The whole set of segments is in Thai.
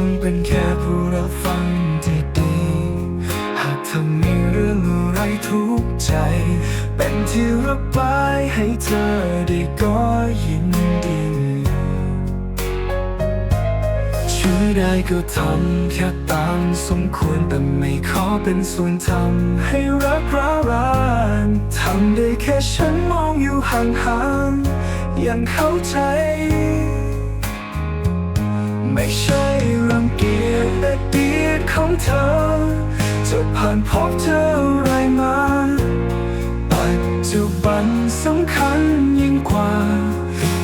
ังเป็นแค่ผู้รับฟังที่ดี หากเธอมีเรื่องอะไรทุกข์ใจ เป็นที่ระบายให้เธอได้ก็ยินดี ช่วยได้ก็ทำแค่ตามสมควรแต่ไม่ขอเป็นส่วนทำให้รักร้าวรานทำได้แค่ฉันมองอยู่ห่างๆยังเข้าใจ ไม่ใช่ เกียรติอดียดของเธอจะผ่านพบเธออะไรมาปัจจุบันสำคัญยิ่งกว่า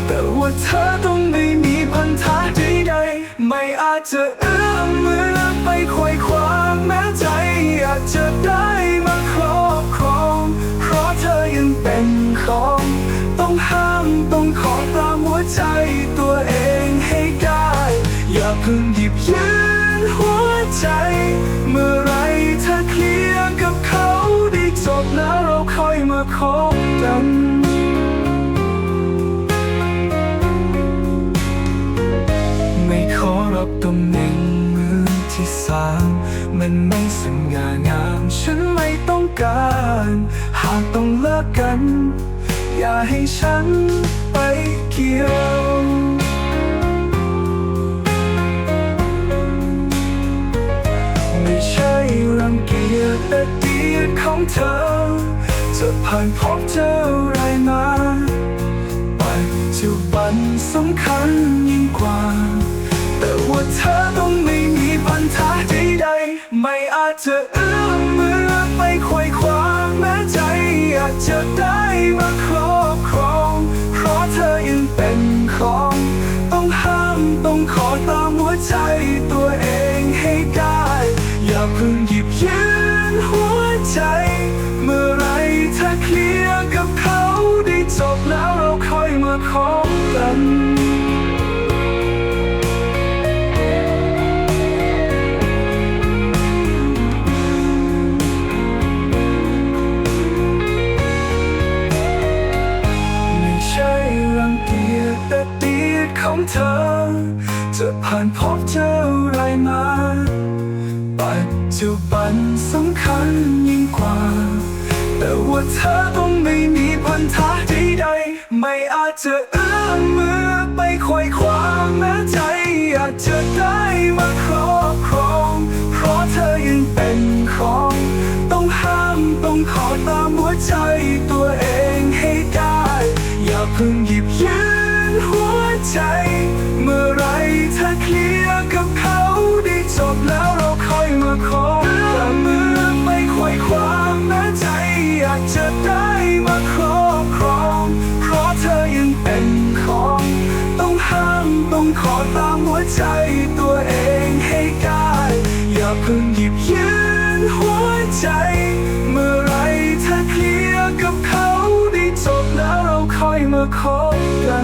แต่ว่าเธอต้องไม่มีพันธะใดๆไม่อาจจะเอื้อมมือไปควยคว้า เพิ่งหยิบยืนหัวใจ เมื่อไรเธอเคลียร์กับเขาได้จบแล้วเราค่อยมาคบกันไม่ขอรับตำแหน่งมือที่สามมันไม่สง่างาม ฉันไม่ต้องการ หากต้องเลิกกัน อย่าให้ฉันไปเกี่ยว ยดขอเธอจะผ่านพบเจออะไรมาปัจจุบันสำคัญยิ่งกว่า แต่ว่าเธอต้องไม่มีพันธะใดๆไม่อาจจะเอื้อมมือไปควยคว้าแม้ใจอยากจะได้มาครอบครอง เพราะเธอยังเป็นของ ต้องห้ามต้องขอตา ของเธอ จะผ่านพบเจออะไรมา ปัจจุบันสำคัญยิ่งกว่า แต่ว่าเธอต้องไม่มีพันธะใดๆไม่อาจจะเอื้อ ใจ เมื่อไรเธอเคลียร์กับเขาได้จบแล้วเราค่อยมาคบกันมือไม่ควยความแม้ใจอยากจะได้มาครอบครอง เพราะเธอยังเป็นของ ต้องห้ามต้องขอตามหัวใจตัวเองให้ได้ อย่าเพิ่งหยิบยืนหัวใจเมื่อไรเธอเคลียร์กับเขาได้จบแล้วเราค่อยมาคบกัน